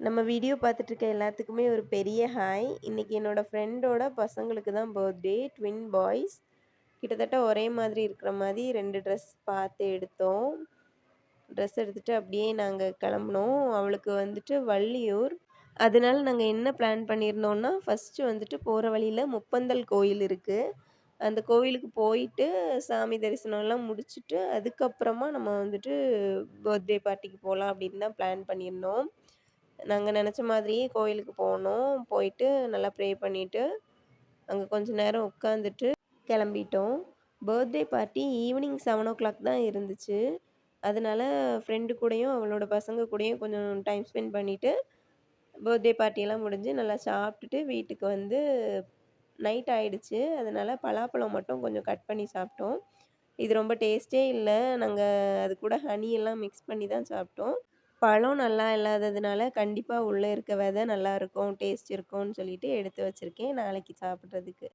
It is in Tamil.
நம்ம வீடியோ பார்த்துட்ருக்க எல்லாத்துக்குமே ஒரு பெரிய ஹாய். இன்றைக்கி என்னோடய ஃப்ரெண்டோட பசங்களுக்கு தான் பர்த்டே ட்வின் பாய்ஸ் கிட்டத்தட்ட ஒரே மாதிரி இருக்கிற மாதிரி ரெண்டு ட்ரெஸ் பார்த்து எடுத்தோம். ட்ரெஸ் எடுத்துகிட்டு அப்படியே நாங்கள் கிளம்புனோம். அவளுக்கு வந்துட்டு வள்ளியூர். அதனால நாங்கள் என்ன பிளான் பண்ணியிருந்தோன்னா ஃபஸ்ட்டு வந்துட்டு போகிற வழியில் முப்பந்தல் கோயில் இருக்குது அந்த கோவிலுக்கு போயிட்டு சாமி தரிசனம்லாம் முடிச்சுட்டு அதுக்கப்புறமா நம்ம வந்துட்டு பர்த்டே பார்ட்டிக்கு போகலாம் அப்படின்னு தான் பிளான் பண்ணியிருந்தோம். நாங்கள் நினச்ச மாதிரியே கோயிலுக்கு போனோம். போயிட்டு நல்லா ப்ரே பண்ணிவிட்டு அங்கே கொஞ்ச நேரம் உட்காந்துட்டு கிளம்பிட்டோம். Birthday party evening seven o'clock தான் இருந்துச்சு. அதனால் ஃப்ரெண்டு கூடயும் அவளோட பசங்க கூடயும் கொஞ்சம் டைம் ஸ்பெண்ட் பண்ணிவிட்டு பர்த்டே பார்ட்டியெல்லாம் முடிஞ்சு நல்லா சாப்பிட்டுட்டு வீட்டுக்கு வந்து நைட் ஆயிடுச்சு. அதனால் பலாப்பழம் மட்டும் கொஞ்சம் கட் பண்ணி சாப்பிட்டோம். இது ரொம்ப டேஸ்ட்டே இல்லை. நாங்கள் அது கூட ஹனி எல்லாம் மிக்ஸ் பண்ணி தான் சாப்பிட்டோம். பழம் நல்லா இல்லாததுனால கண்டிப்பாக உள்ளே இருக்க விதை நல்லாயிருக்கும் டேஸ்ட் இருக்கும்னு சொல்லிட்டு எடுத்து வச்சுருக்கேன். நாளைக்கு சாப்பிட்றதுக்கு.